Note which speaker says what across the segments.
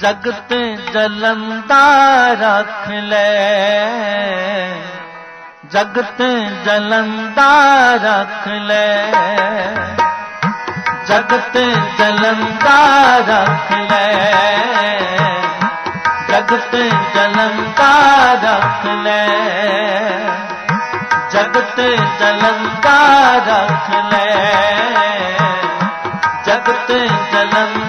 Speaker 1: ਜਗਤ ਜਲੰਦਾ ਰੱਖ ਲੈ। ਜਗਤ ਜਲੰਦਾ ਰੱਖ ਲੈ। ਜਗਤ ਜਲੰਦਾ ਰੱਖ ਲੈ। ਜਗਤ ਜਲੰਦਾ ਰੱਖ ਲੈ। ਜਗਤ ਜਲੰਦਾ ਰੱਖ ਲੈ। ਜਗਤ ਜਲੰਦਾ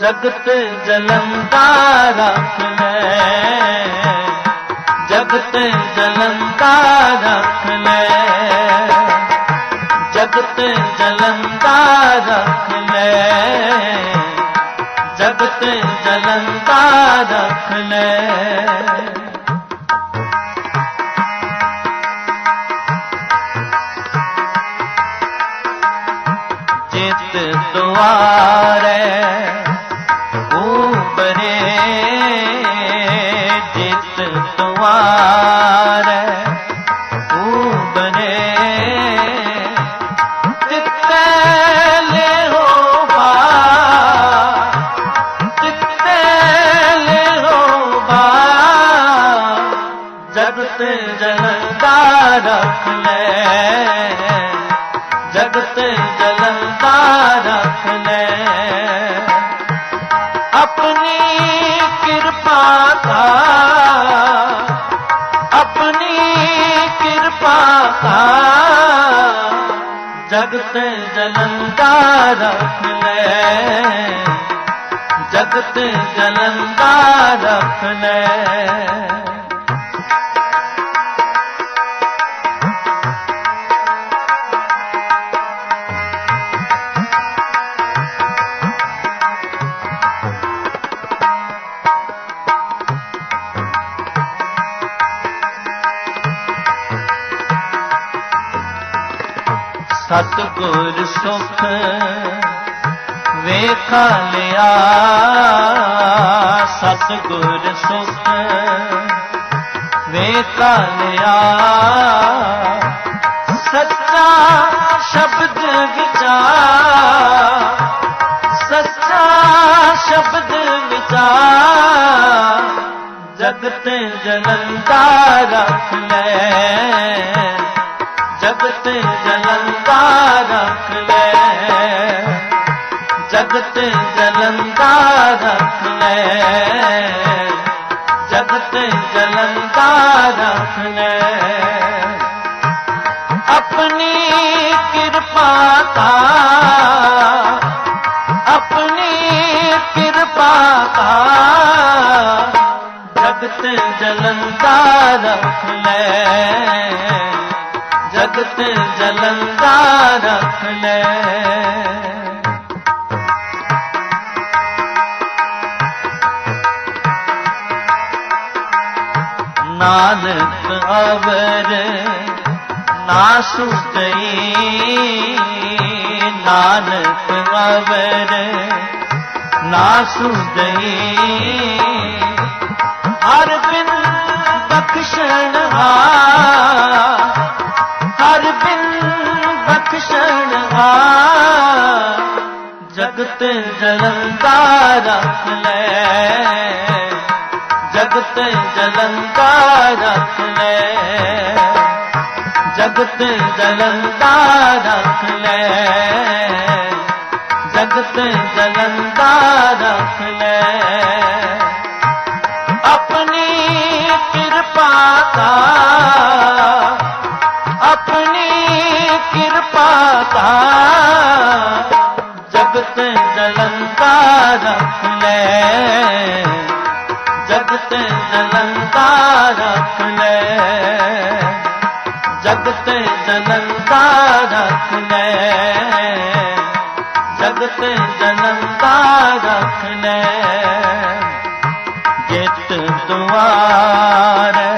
Speaker 1: ਜਗਤ ਜਲੰਦਾ ਰੱਖ ਲੈ। ਜਗਤ ਜਲੰਦਾ ਰੱਖ ਲੈ। ਜਗਤ ਜਲੰਦਾ ਰੱਖ ਲੈ। ਜਗਤ ਜਲੰਦਾ ਰੱਖ ਦੁਆਰੇ ਉਬਰੇ ਜਿਤ ਦੁਆਰੇ ਉਬਰੇ ਜਗਤ ਜਲੰਦਾ ਰੱਖ ਲੈ। ਜਗਤ ਜਲੰਦਾ ਰੱਖ ਲੈ। ਆਪਣੀ ਕਿਰਪਾ ਦਾ, ਆਪਣੀ ਕਿਰਪਾ ਦਾ ਜਗਤ ਜਲੰਦਾ ਰੱਖ ਲੈ। ਜਗਤ ਜਲੰਦਾ ਰੱਖ ਲੈ। ਸਤਗੁਰ ਸੁਖ ਵੇਖਾ ਲਿਆ। ਸਤਗੁਰ ਸੁਖ ਵੇਖਾ ਲਿਆ। ਸੱਚਾ ਸ਼ਬਦ ਵਿਚਾਰ ਸੱਚਾ ਸ਼ਬਦ ਵਿਚਾਰ ਜਗਤ ਜਲੰਦਾ ਰੱਖ ਲੈ। ਜਗਤ ਜਲੰਦਾ ਰੱਖ ਲੈ। ਜਗਤ ਜਲੰਦਾ ਰੱਖ ਲੈ। ਜਗਤ ਜਲੰਦਾ ਰੱਖ ਲੈ। ਆਪਣੀ ਕਿਰਪਾ ਦਾ ਆਪਣੀ ਕਿਰਪਾ ਦਾ ਜਗਤ ਜਲੰਦਾ ਰੱਖ ਲੈ। ਜਗਤ ਜਲੰਦਾ ਰੱਖ ਲੈ। ਨਾਨਕ ਅਵਰ ਨਾ ਸੁਤਈ, ਨਾਨਕ ਅਵਰ ਨਾ ਸੁਤਈ। ਹਰ ਬਿਨ ਬਖਸ਼ਣ ਆ ਹਰ ਬਿਨ ਬਖਸ਼ਣ ਆ ਜਗਤ ਜਲੰਦਾ ਰੱਖ ਲੈ। ਜਗਤ ਜਲੰਦਾ ਰੱਖ ਲੈ। ਜਗਤ ਜਲੰਦਾ ਰੱਖ ਲੈ। ਜਗਤ ਜਲੰਦਾ ਰੱਖ ਲੈ। ਆਪਣੀ ਕਿਰਪਾ ਦਾ ਆਪਣੀ ਕਿਰਪਾ ਦਾ ਜਗਤ ਜਲੰਦਾ ਰੱਖ ਲੈ ਜਗਤ ਜਲੰਦਾ ਰੱਖ ਲੈ ਜਗਤ ਜਲੰਦਾ ਰੱਖ ਲੈ ਜਗਤ ਜਲੰਦਾ ਰੱਖ ਲੈ ਜਿਤ ਦੁਆਰੇ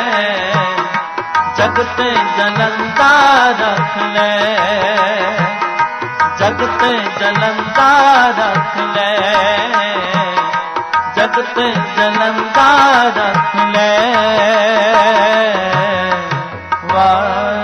Speaker 1: ਜਗਤ ਜਲੰਦਾ ਰੱਖ ਲੈ। ਜਗਤ ਜਲੰਦਾ ਰੱਖ ਲੈ। ਜਗਤ ਜਲੰਦਾ ਰੱਖ ਲੈ। ਵਾਹ।